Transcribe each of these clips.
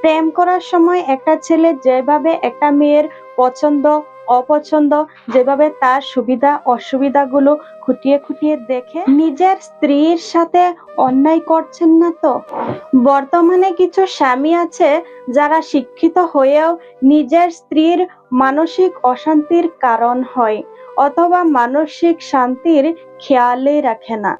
প্রেম করার সময় একটা ছেলে যেভাবে একটা মেয়ের পছন্দ, অপছন্দ, যেভাবে তার সুবিধা, অসুবিধাগুলো খুঁটিয়ে খুঁটিয়ে দেখে নিজের স্ত্রীর সাথে অন্যায় করছেন না তো? বর্তমানে কিছু স্বামী আছে যারা শিক্ষিত হয়েও নিজের স্ত্রীর মানসিক অশান্তির কারণ হয় অথবা মানসিক শান্তির খেয়ালই রাখে না।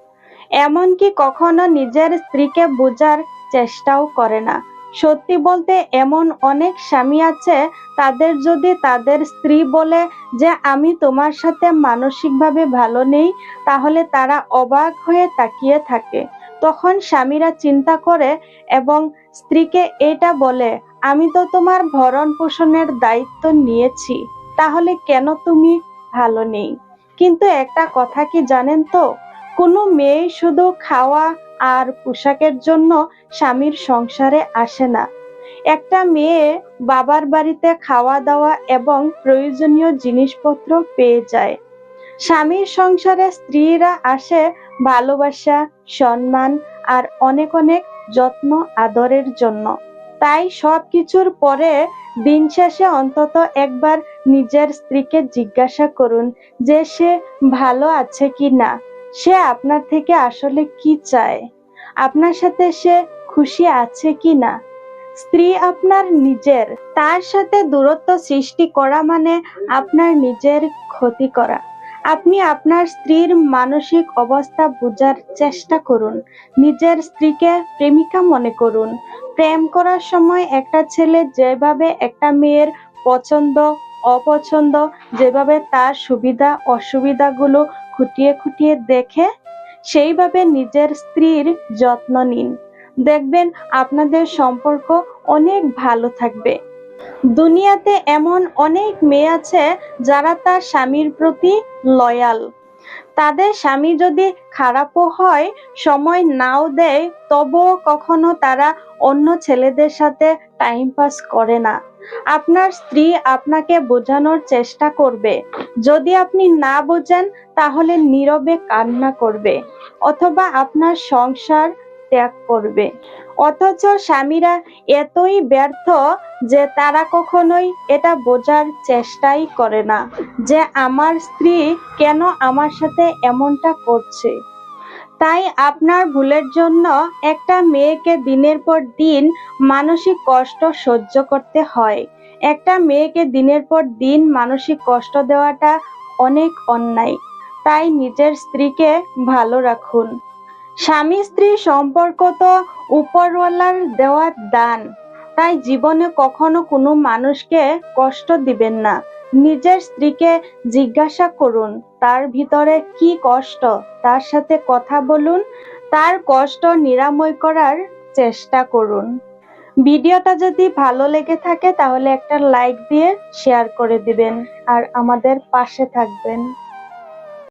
এমনকি কখনো নিজের স্ত্রীকে বোঝার চেষ্টাও করে না। সত্যি বলতে এমন অনেক স্বামী আছে, তাদের যদি তাদের স্ত্রী বলে যে আমি তোমার সাথে মানসিকভাবে ভালো নেই, তাহলে তারা অবাক হয়ে তাকিয়ে থাকে। তখন স্বামীরা চিন্তা করে এবং স্ত্রীকে এটা বলে, আমি তো তোমার ভরণ পোষণের দায়িত্ব নিয়েছি, তাহলে কেন তুমি ভালো নেই? কিন্তু একটা কথা কি জানেন তো? কোনো মেয়ে শুধু খাওয়া আর পোশাকের জন্য স্বামীর সংসারে আসে না। একটা মেয়ে বাবার বাড়িতে খাওয়া দাওয়া এবং প্রয়োজনীয় জিনিসপত্র পেয়ে যায়। স্বামীর সংসারে স্ত্রীরা আসে ভালোবাসা, সম্মান আর অনেক অনেক যত্ন আদরের জন্য। তাই সব কিছুর পরে দিন শেষে অন্তত একবার নিজের স্ত্রীকে জিজ্ঞাসা করুন যে সে ভালো আছে কি না সে আপনার থেকে আসলে কি চায়? আপনার সাথে সে খুশি আছে কি না স্ত্রী আপনার নিজের, তার সাথে দূরত্ব সৃষ্টি করা মানে আপনার নিজের ক্ষতি করা। আপনি আপনার স্ত্রীর মানসিক অবস্থা বোঝার চেষ্টা করুন। নিজের স্ত্রীকে প্রেমিকা মনে করুন। প্রেম করার সময় একটা ছেলে যেভাবে একটা মেয়ের পছন্দ অপছন্দ, যেভাবে তার সুবিধা, অসুবিধাগুলো খুঁটিয়ে খুঁটিয়ে দেখে, সেইভাবে নিজের স্ত্রীর যত্ন নিন। দেখবেন আপনাদের সম্পর্ক অনেক ভালো থাকবে। দুনিয়াতে এমন অনেক মেয়ে আছে যারা তার স্বামীর প্রতি লয়াল তাদের স্বামী যদি খারাপও হয়, সময় নাও দেয়, তবুও কখনো তারা অন্য ছেলেদের সাথে টাইম পাস করে না। আপনার স্ত্রী আপনাকে বোঝানোর চেষ্টা করবে। যদি আপনি না বোঝেন, তাহলে নীরবে কান্না করবে। অথবা আপনার সংসার ত্যাগ করবে। অথচ স্বামীরা এতই ব্যর্থ যে তারা কখনোই এটা বোঝার চেষ্টাই করে না যে আমার স্ত্রী কেন আমার সাথে এমনটা করছে। তাই আপনার ভুলের জন্য একটা মেয়েকে দিনের পর দিন মানসিক কষ্ট সহ্য করতে হয়। একটা মেয়েকে দিনের পর দিন মানসিক কষ্ট দেওয়াটা অনেক অন্যায়। তাই নিজের স্ত্রীকে ভালো রাখুন। স্বামী স্ত্রী সম্পর্ক তো উপরওয়ালার দেওয়া দান। তাই জীবনে কখনো কোনো মানুষকে কষ্ট দিবেন না। নিজের স্ত্রীকে জিজ্ঞাসা করুন তার ভিতরে কি কষ্ট? তার সাথে কথা বলুন তার কষ্ট নিরাময় করার চেষ্টা করুন। ভিডিওটা যদি ভালো লেগে থাকে, তাহলে একটা লাইক দিয়ে শেয়ার করে দিবেন। আর আমাদের পাশে থাকবেন।